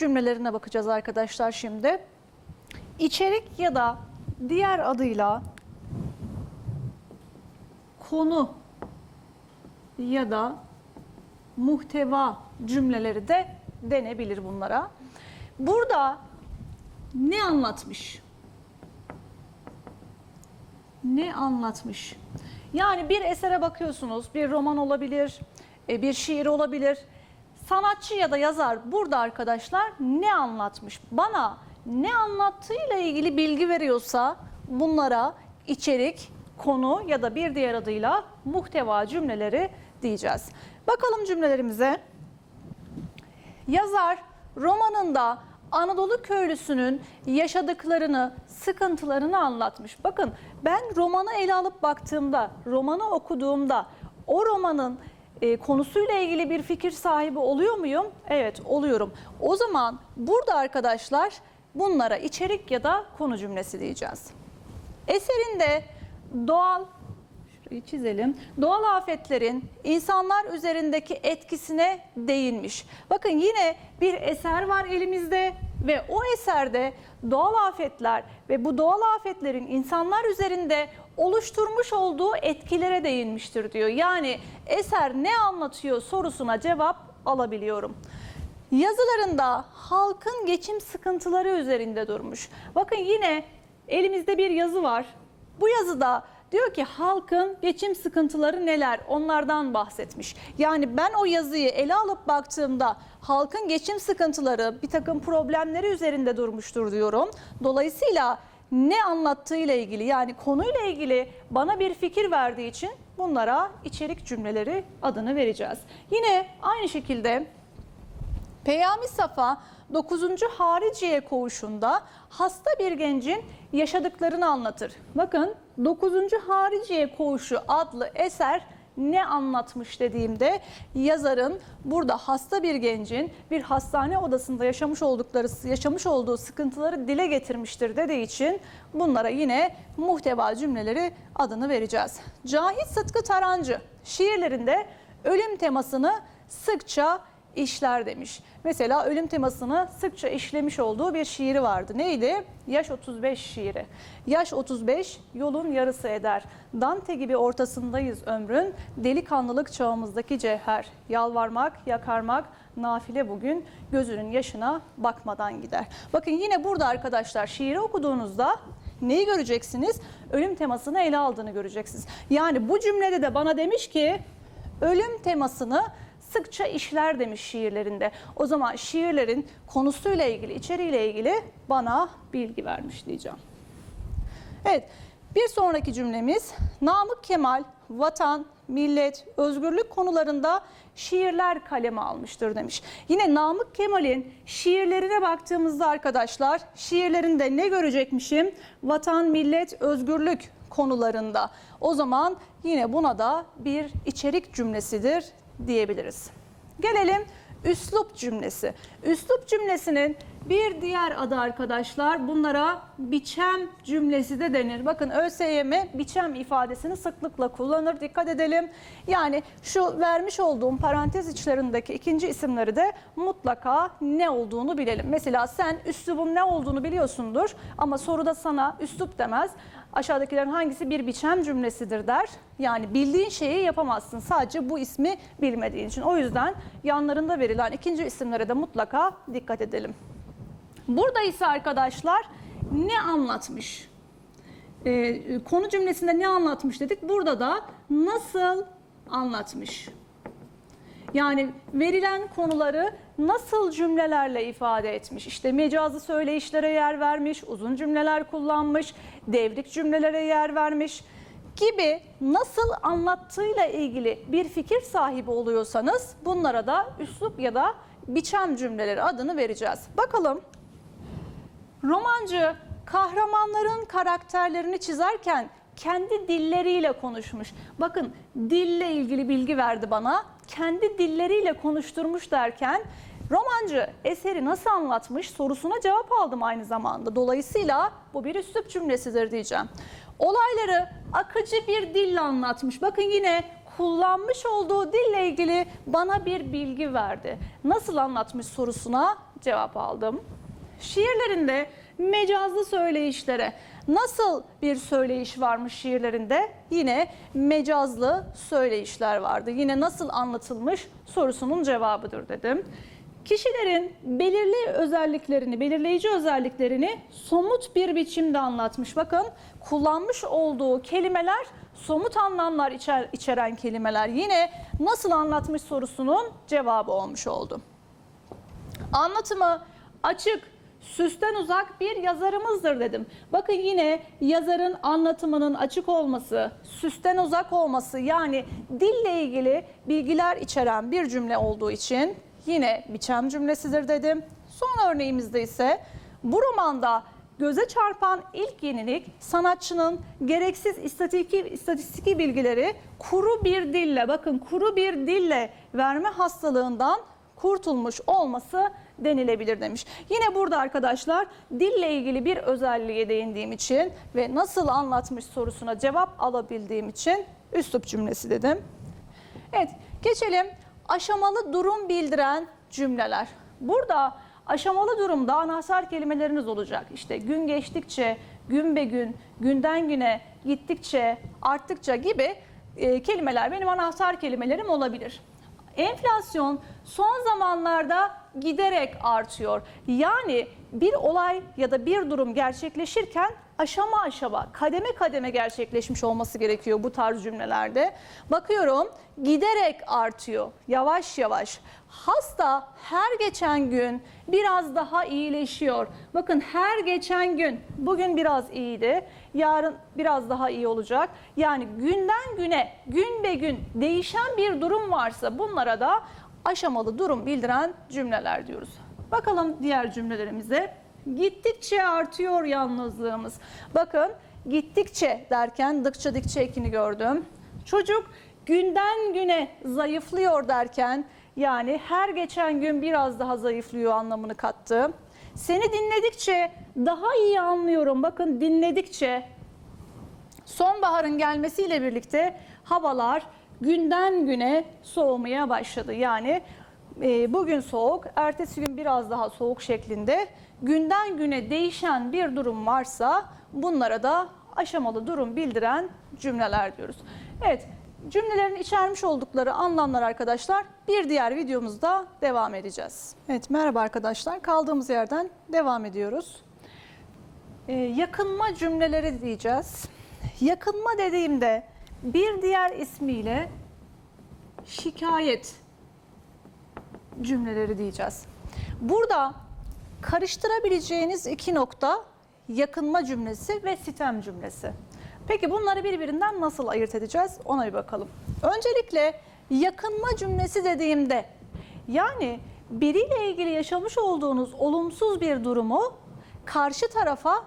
Cümlelerine bakacağız arkadaşlar şimdi. İçerik ya da diğer adıyla konu ya da muhteva cümleleri de denebilir bunlara. Burada ne anlatmış? Ne anlatmış? Yani bir esere bakıyorsunuz, bir roman olabilir, e, bir şiir olabilir. Sanatçı ya da yazar burada arkadaşlar ne anlatmış? Bana ne anlattığıyla ilgili bilgi veriyorsa bunlara içerik, konu ya da bir diğer adıyla muhteva cümleleri diyeceğiz. Bakalım cümlelerimize. Yazar romanında Anadolu köylüsünün yaşadıklarını, sıkıntılarını anlatmış. Bakın ben romanı ele alıp baktığımda, romanı okuduğumda o romanın e, konusuyla ilgili bir fikir sahibi oluyor muyum? Evet oluyorum. O zaman burada arkadaşlar bunlara içerik ya da konu cümlesi diyeceğiz. Eserinde doğal Şurayı çizelim. Doğal afetlerin insanlar üzerindeki etkisine değinmiş. Bakın yine bir eser var elimizde ve o eserde doğal afetler ve bu doğal afetlerin insanlar üzerinde oluşturmuş olduğu etkilere değinmiştir diyor. Yani eser ne anlatıyor sorusuna cevap alabiliyorum. Yazılarında halkın geçim sıkıntıları üzerinde durmuş. Bakın yine elimizde bir yazı var. Bu yazıda diyor ki halkın geçim sıkıntıları neler onlardan bahsetmiş. Yani ben o yazıyı ele alıp baktığımda halkın geçim sıkıntıları bir takım problemleri üzerinde durmuştur diyorum. Dolayısıyla ne anlattığıyla ilgili yani konuyla ilgili bana bir fikir verdiği için bunlara içerik cümleleri adını vereceğiz. Yine aynı şekilde Peyami Safa 9. Hariciye koğuşunda hasta bir gencin yaşadıklarını anlatır. Bakın 9. Hariciye koğuşu adlı eser ne anlatmış dediğimde yazarın burada hasta bir gencin bir hastane odasında yaşamış oldukları yaşamış olduğu sıkıntıları dile getirmiştir dediği için bunlara yine muhteva cümleleri adını vereceğiz. Cahit Sıtkı Tarancı şiirlerinde ölüm temasını sıkça işler demiş. Mesela ölüm temasını sıkça işlemiş olduğu bir şiiri vardı. Neydi? Yaş 35 şiiri. Yaş 35 yolun yarısı eder. Dante gibi ortasındayız ömrün. Delikanlılık çağımızdaki cevher. Yalvarmak, yakarmak, nafile bugün gözünün yaşına bakmadan gider. Bakın yine burada arkadaşlar şiiri okuduğunuzda neyi göreceksiniz? Ölüm temasını ele aldığını göreceksiniz. Yani bu cümlede de bana demiş ki ölüm temasını sıkça işler demiş şiirlerinde. O zaman şiirlerin konusuyla ilgili, içeriğiyle ilgili bana bilgi vermiş diyeceğim. Evet, bir sonraki cümlemiz Namık Kemal vatan, millet, özgürlük konularında şiirler kaleme almıştır demiş. Yine Namık Kemal'in şiirlerine baktığımızda arkadaşlar şiirlerinde ne görecekmişim? Vatan, millet, özgürlük konularında. O zaman yine buna da bir içerik cümlesidir diyebiliriz. Gelelim üslup cümlesi. Üslup cümlesinin bir diğer adı arkadaşlar bunlara biçem cümlesi de denir. Bakın ÖSYM biçem ifadesini sıklıkla kullanır. Dikkat edelim. Yani şu vermiş olduğum parantez içlerindeki ikinci isimleri de mutlaka ne olduğunu bilelim. Mesela sen üslubun ne olduğunu biliyorsundur ama soruda sana üslup demez. Aşağıdakilerin hangisi bir biçem cümlesidir der. Yani bildiğin şeyi yapamazsın sadece bu ismi bilmediğin için. O yüzden yanlarında verilen ikinci isimlere de mutlaka dikkat edelim. Burada ise arkadaşlar ne anlatmış? Ee, konu cümlesinde ne anlatmış dedik. Burada da nasıl anlatmış? Yani verilen konuları nasıl cümlelerle ifade etmiş? İşte mecazı söyleyişlere yer vermiş, uzun cümleler kullanmış, devrik cümlelere yer vermiş gibi nasıl anlattığıyla ilgili bir fikir sahibi oluyorsanız bunlara da üslup ya da biçem cümleleri adını vereceğiz. Bakalım romancı kahramanların karakterlerini çizerken kendi dilleriyle konuşmuş. Bakın dille ilgili bilgi verdi bana. Kendi dilleriyle konuşturmuş derken romancı eseri nasıl anlatmış sorusuna cevap aldım aynı zamanda. Dolayısıyla bu bir üslup cümlesidir diyeceğim. Olayları akıcı bir dille anlatmış. Bakın yine kullanmış olduğu dille ilgili bana bir bilgi verdi. Nasıl anlatmış sorusuna cevap aldım. Şiirlerinde mecazlı söyleyişlere nasıl bir söyleyiş varmış şiirlerinde? Yine mecazlı söyleyişler vardı. Yine nasıl anlatılmış sorusunun cevabıdır dedim. Kişilerin belirli özelliklerini, belirleyici özelliklerini somut bir biçimde anlatmış. Bakın kullanmış olduğu kelimeler somut anlamlar içer, içeren kelimeler. Yine nasıl anlatmış sorusunun cevabı olmuş oldu. Anlatımı açık, süsten uzak bir yazarımızdır dedim. Bakın yine yazarın anlatımının açık olması, süsten uzak olması yani dille ilgili bilgiler içeren bir cümle olduğu için yine biçem cümlesidir dedim. Son örneğimizde ise bu romanda göze çarpan ilk yenilik sanatçının gereksiz istatistiki, istatistiki bilgileri kuru bir dille bakın kuru bir dille verme hastalığından kurtulmuş olması denilebilir demiş. Yine burada arkadaşlar dille ilgili bir özelliğe değindiğim için ve nasıl anlatmış sorusuna cevap alabildiğim için üslup cümlesi dedim. Evet geçelim aşamalı durum bildiren cümleler. Burada aşamalı durumda anahtar kelimeleriniz olacak. İşte gün geçtikçe, gün be gün, günden güne, gittikçe, arttıkça gibi e, kelimeler benim anahtar kelimelerim olabilir. Enflasyon son zamanlarda giderek artıyor. Yani bir olay ya da bir durum gerçekleşirken aşama aşama, kademe kademe gerçekleşmiş olması gerekiyor bu tarz cümlelerde. Bakıyorum giderek artıyor, yavaş yavaş. Hasta her geçen gün biraz daha iyileşiyor. Bakın her geçen gün, bugün biraz iyiydi, yarın biraz daha iyi olacak. Yani günden güne, gün be gün değişen bir durum varsa bunlara da aşamalı durum bildiren cümleler diyoruz. Bakalım diğer cümlelerimize. Gittikçe artıyor yalnızlığımız. Bakın gittikçe derken dıkça dikçe ekini gördüm. Çocuk günden güne zayıflıyor derken yani her geçen gün biraz daha zayıflıyor anlamını kattı. Seni dinledikçe daha iyi anlıyorum. Bakın dinledikçe sonbaharın gelmesiyle birlikte havalar günden güne soğumaya başladı. Yani e, bugün soğuk, ertesi gün biraz daha soğuk şeklinde günden güne değişen bir durum varsa bunlara da aşamalı durum bildiren cümleler diyoruz. Evet, cümlelerin içermiş oldukları anlamlar arkadaşlar bir diğer videomuzda devam edeceğiz. Evet, merhaba arkadaşlar. Kaldığımız yerden devam ediyoruz. Ee, yakınma cümleleri diyeceğiz. Yakınma dediğimde bir diğer ismiyle şikayet cümleleri diyeceğiz. Burada karıştırabileceğiniz iki nokta yakınma cümlesi ve sitem cümlesi. Peki bunları birbirinden nasıl ayırt edeceğiz ona bir bakalım. Öncelikle yakınma cümlesi dediğimde yani biriyle ilgili yaşamış olduğunuz olumsuz bir durumu karşı tarafa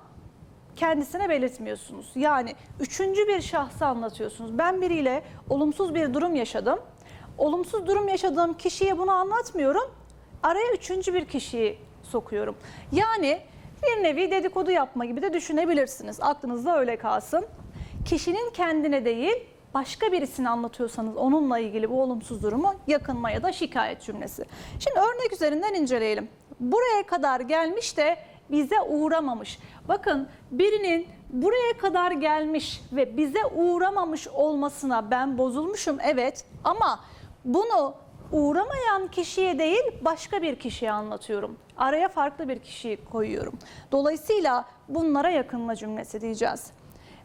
kendisine belirtmiyorsunuz. Yani üçüncü bir şahsa anlatıyorsunuz. Ben biriyle olumsuz bir durum yaşadım. Olumsuz durum yaşadığım kişiye bunu anlatmıyorum. Araya üçüncü bir kişiyi sokuyorum. Yani bir nevi dedikodu yapma gibi de düşünebilirsiniz. Aklınızda öyle kalsın. Kişinin kendine değil başka birisini anlatıyorsanız onunla ilgili bu olumsuz durumu yakınma ya da şikayet cümlesi. Şimdi örnek üzerinden inceleyelim. Buraya kadar gelmiş de bize uğramamış. Bakın birinin buraya kadar gelmiş ve bize uğramamış olmasına ben bozulmuşum evet ama bunu uğramayan kişiye değil başka bir kişiye anlatıyorum. Araya farklı bir kişiyi koyuyorum. Dolayısıyla bunlara yakınma cümlesi diyeceğiz.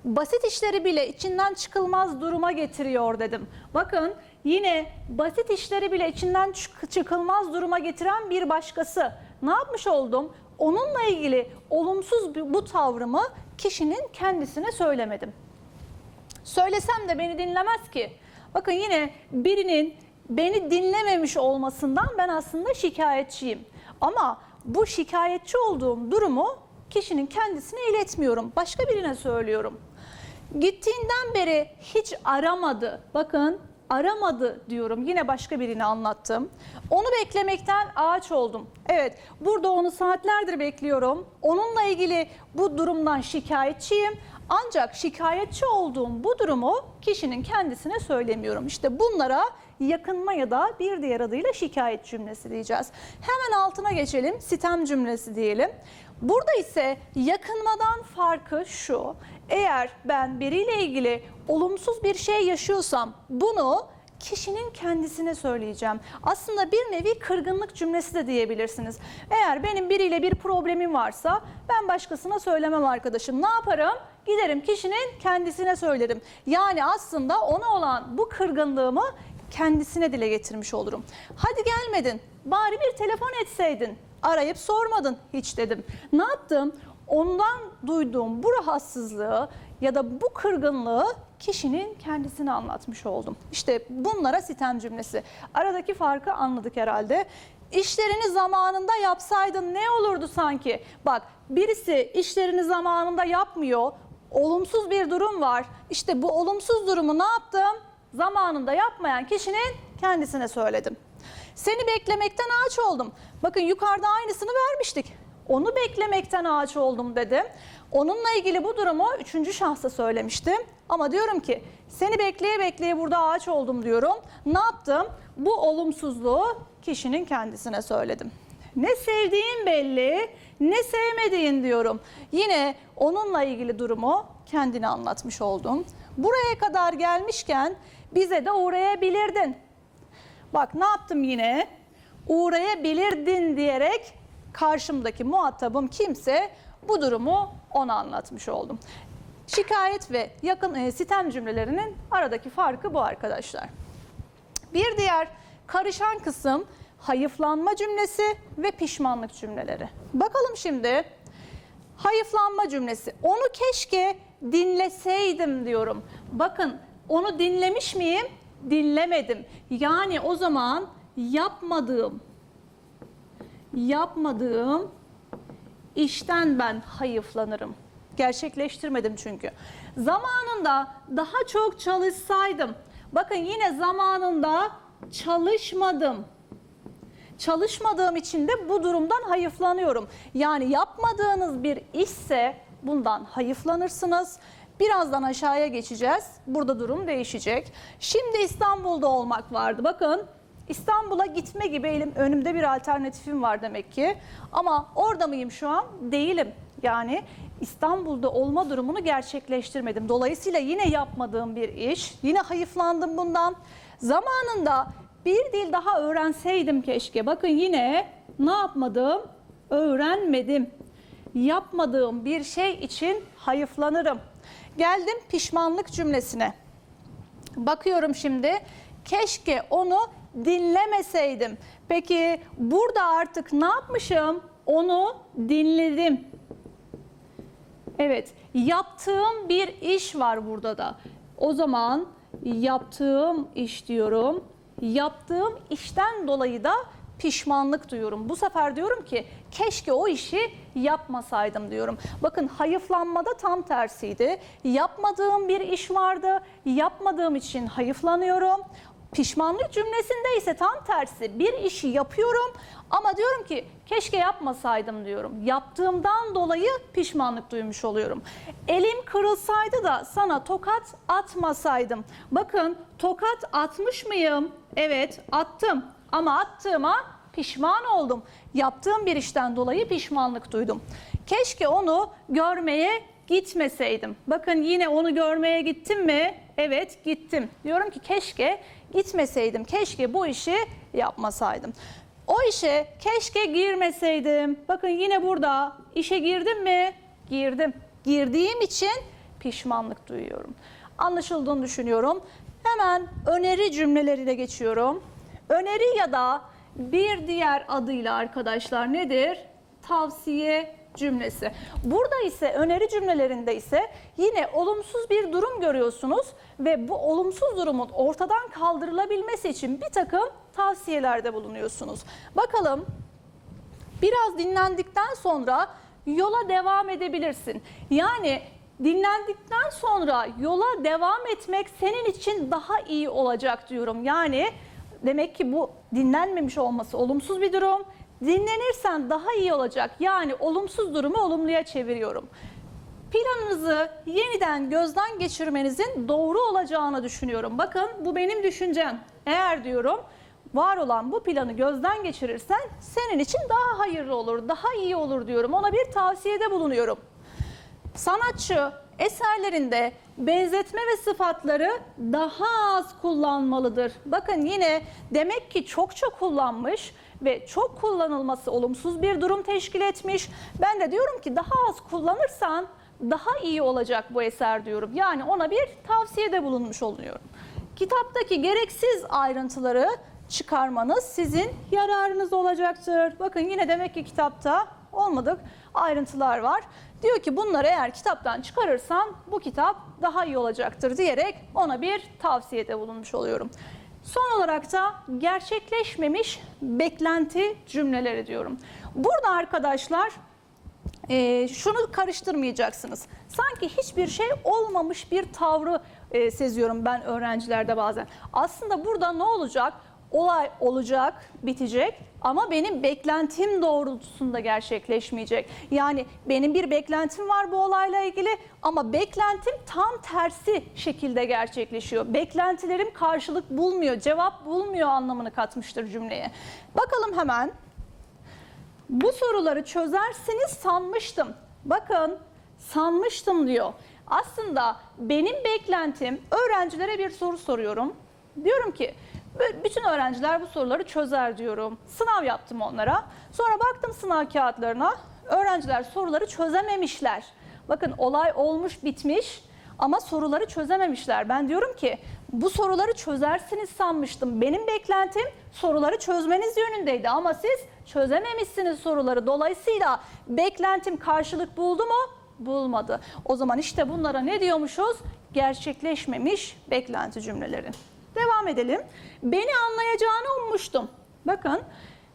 Basit işleri bile içinden çıkılmaz duruma getiriyor dedim. Bakın yine basit işleri bile içinden çık- çıkılmaz duruma getiren bir başkası. Ne yapmış oldum? Onunla ilgili olumsuz bu tavrımı kişinin kendisine söylemedim. Söylesem de beni dinlemez ki. Bakın yine birinin beni dinlememiş olmasından ben aslında şikayetçiyim. Ama bu şikayetçi olduğum durumu kişinin kendisine iletmiyorum. Başka birine söylüyorum. Gittiğinden beri hiç aramadı. Bakın aramadı diyorum. Yine başka birini anlattım. Onu beklemekten ağaç oldum. Evet burada onu saatlerdir bekliyorum. Onunla ilgili bu durumdan şikayetçiyim. Ancak şikayetçi olduğum bu durumu kişinin kendisine söylemiyorum. İşte bunlara yakınma ya da bir diğer adıyla şikayet cümlesi diyeceğiz. Hemen altına geçelim. Sitem cümlesi diyelim. Burada ise yakınmadan farkı şu. Eğer ben biriyle ilgili olumsuz bir şey yaşıyorsam bunu kişinin kendisine söyleyeceğim. Aslında bir nevi kırgınlık cümlesi de diyebilirsiniz. Eğer benim biriyle bir problemim varsa ben başkasına söylemem arkadaşım. Ne yaparım? Giderim kişinin kendisine söylerim. Yani aslında ona olan bu kırgınlığımı kendisine dile getirmiş olurum. Hadi gelmedin. Bari bir telefon etseydin. Arayıp sormadın hiç dedim. Ne yaptım? Ondan duyduğum bu rahatsızlığı ya da bu kırgınlığı kişinin kendisine anlatmış oldum. İşte bunlara sitem cümlesi. Aradaki farkı anladık herhalde. İşlerini zamanında yapsaydın ne olurdu sanki? Bak birisi işlerini zamanında yapmıyor. Olumsuz bir durum var. İşte bu olumsuz durumu ne yaptım? Zamanında yapmayan kişinin kendisine söyledim. Seni beklemekten ağaç oldum. Bakın yukarıda aynısını vermiştik. Onu beklemekten ağaç oldum dedim. Onunla ilgili bu durumu üçüncü şahsa söylemiştim. Ama diyorum ki seni bekleye bekleye burada ağaç oldum diyorum. Ne yaptım? Bu olumsuzluğu kişinin kendisine söyledim. Ne sevdiğin belli, ne sevmediğin diyorum. Yine onunla ilgili durumu kendine anlatmış oldum. Buraya kadar gelmişken bize de uğrayabilirdin. Bak ne yaptım yine? Uğrayabilirdin diyerek karşımdaki muhatabım kimse bu durumu ona anlatmış oldum. Şikayet ve yakın e, sitem cümlelerinin aradaki farkı bu arkadaşlar. Bir diğer karışan kısım hayıflanma cümlesi ve pişmanlık cümleleri. Bakalım şimdi hayıflanma cümlesi. Onu keşke dinleseydim diyorum. Bakın onu dinlemiş miyim? Dinlemedim. Yani o zaman yapmadığım yapmadığım işten ben hayıflanırım. Gerçekleştirmedim çünkü. Zamanında daha çok çalışsaydım. Bakın yine zamanında çalışmadım. Çalışmadığım için de bu durumdan hayıflanıyorum. Yani yapmadığınız bir işse bundan hayıflanırsınız. Birazdan aşağıya geçeceğiz. Burada durum değişecek. Şimdi İstanbul'da olmak vardı. Bakın İstanbul'a gitme gibi elim önümde bir alternatifim var demek ki. Ama orada mıyım şu an? Değilim. Yani İstanbul'da olma durumunu gerçekleştirmedim. Dolayısıyla yine yapmadığım bir iş. Yine hayıflandım bundan. Zamanında bir dil daha öğrenseydim keşke. Bakın yine ne yapmadım? Öğrenmedim. Yapmadığım bir şey için hayıflanırım. Geldim pişmanlık cümlesine. Bakıyorum şimdi. Keşke onu dinlemeseydim. Peki burada artık ne yapmışım? Onu dinledim. Evet, yaptığım bir iş var burada da. O zaman yaptığım iş diyorum. Yaptığım işten dolayı da pişmanlık duyuyorum. Bu sefer diyorum ki keşke o işi yapmasaydım diyorum. Bakın hayıflanmada tam tersiydi. Yapmadığım bir iş vardı. Yapmadığım için hayıflanıyorum. Pişmanlık cümlesinde ise tam tersi bir işi yapıyorum ama diyorum ki keşke yapmasaydım diyorum. Yaptığımdan dolayı pişmanlık duymuş oluyorum. Elim kırılsaydı da sana tokat atmasaydım. Bakın tokat atmış mıyım? Evet attım ama attığıma pişman oldum. Yaptığım bir işten dolayı pişmanlık duydum. Keşke onu görmeye gitmeseydim. Bakın yine onu görmeye gittim mi? Evet gittim. Diyorum ki keşke gitmeseydim. Keşke bu işi yapmasaydım. O işe keşke girmeseydim. Bakın yine burada işe girdim mi? Girdim. Girdiğim için pişmanlık duyuyorum. Anlaşıldığını düşünüyorum. Hemen öneri cümlelerine geçiyorum. Öneri ya da bir diğer adıyla arkadaşlar nedir? Tavsiye cümlesi. Burada ise öneri cümlelerinde ise yine olumsuz bir durum görüyorsunuz ve bu olumsuz durumun ortadan kaldırılabilmesi için bir takım tavsiyelerde bulunuyorsunuz. Bakalım biraz dinlendikten sonra yola devam edebilirsin. Yani dinlendikten sonra yola devam etmek senin için daha iyi olacak diyorum. Yani demek ki bu dinlenmemiş olması olumsuz bir durum. Dinlenirsen daha iyi olacak. Yani olumsuz durumu olumluya çeviriyorum. Planınızı yeniden gözden geçirmenizin doğru olacağını düşünüyorum. Bakın bu benim düşüncem. Eğer diyorum var olan bu planı gözden geçirirsen senin için daha hayırlı olur, daha iyi olur diyorum. Ona bir tavsiyede bulunuyorum. Sanatçı eserlerinde benzetme ve sıfatları daha az kullanmalıdır. Bakın yine demek ki çokça kullanmış ve çok kullanılması olumsuz bir durum teşkil etmiş. Ben de diyorum ki daha az kullanırsan daha iyi olacak bu eser diyorum. Yani ona bir tavsiyede bulunmuş oluyorum. Kitaptaki gereksiz ayrıntıları çıkarmanız sizin yararınız olacaktır. Bakın yine demek ki kitapta olmadık ayrıntılar var. Diyor ki bunları eğer kitaptan çıkarırsan bu kitap daha iyi olacaktır diyerek ona bir tavsiyede bulunmuş oluyorum. Son olarak da gerçekleşmemiş beklenti cümleleri diyorum. Burada arkadaşlar e, şunu karıştırmayacaksınız. Sanki hiçbir şey olmamış bir tavrı e, seziyorum ben öğrencilerde bazen. Aslında burada ne olacak? Olay olacak, bitecek ama benim beklentim doğrultusunda gerçekleşmeyecek. Yani benim bir beklentim var bu olayla ilgili ama beklentim tam tersi şekilde gerçekleşiyor. Beklentilerim karşılık bulmuyor, cevap bulmuyor anlamını katmıştır cümleye. Bakalım hemen. Bu soruları çözersiniz sanmıştım. Bakın sanmıştım diyor. Aslında benim beklentim öğrencilere bir soru soruyorum. Diyorum ki "B- bütün öğrenciler bu soruları çözer diyorum. Sınav yaptım onlara. Sonra baktım sınav kağıtlarına. Öğrenciler soruları çözememişler. Bakın olay olmuş bitmiş ama soruları çözememişler. Ben diyorum ki bu soruları çözersiniz sanmıştım. Benim beklentim soruları çözmeniz yönündeydi ama siz çözememişsiniz soruları. Dolayısıyla beklentim karşılık buldu mu? Bulmadı. O zaman işte bunlara ne diyormuşuz? Gerçekleşmemiş beklenti cümleleri. Devam edelim. Beni anlayacağını ummuştum. Bakın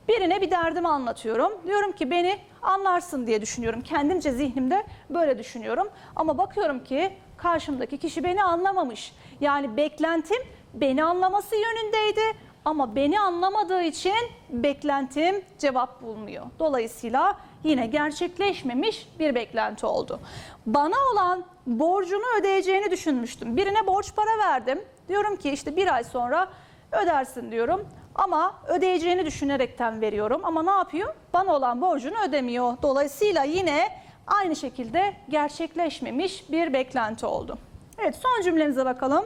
birine bir derdimi anlatıyorum. Diyorum ki beni anlarsın diye düşünüyorum. Kendimce zihnimde böyle düşünüyorum. Ama bakıyorum ki karşımdaki kişi beni anlamamış. Yani beklentim beni anlaması yönündeydi. Ama beni anlamadığı için beklentim cevap bulmuyor. Dolayısıyla yine gerçekleşmemiş bir beklenti oldu. Bana olan borcunu ödeyeceğini düşünmüştüm. Birine borç para verdim. Diyorum ki işte bir ay sonra ödersin diyorum. Ama ödeyeceğini düşünerekten veriyorum. Ama ne yapıyor? Bana olan borcunu ödemiyor. Dolayısıyla yine aynı şekilde gerçekleşmemiş bir beklenti oldu. Evet son cümlemize bakalım.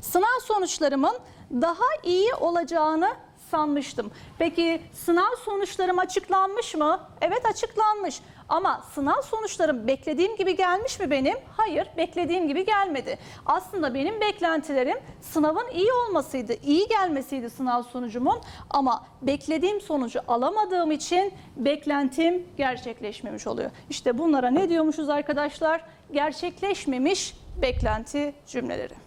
Sınav sonuçlarımın daha iyi olacağını sanmıştım. Peki sınav sonuçlarım açıklanmış mı? Evet açıklanmış. Ama sınav sonuçlarım beklediğim gibi gelmiş mi benim? Hayır, beklediğim gibi gelmedi. Aslında benim beklentilerim sınavın iyi olmasıydı, iyi gelmesiydi sınav sonucumun. Ama beklediğim sonucu alamadığım için beklentim gerçekleşmemiş oluyor. İşte bunlara ne diyormuşuz arkadaşlar? Gerçekleşmemiş beklenti cümleleri.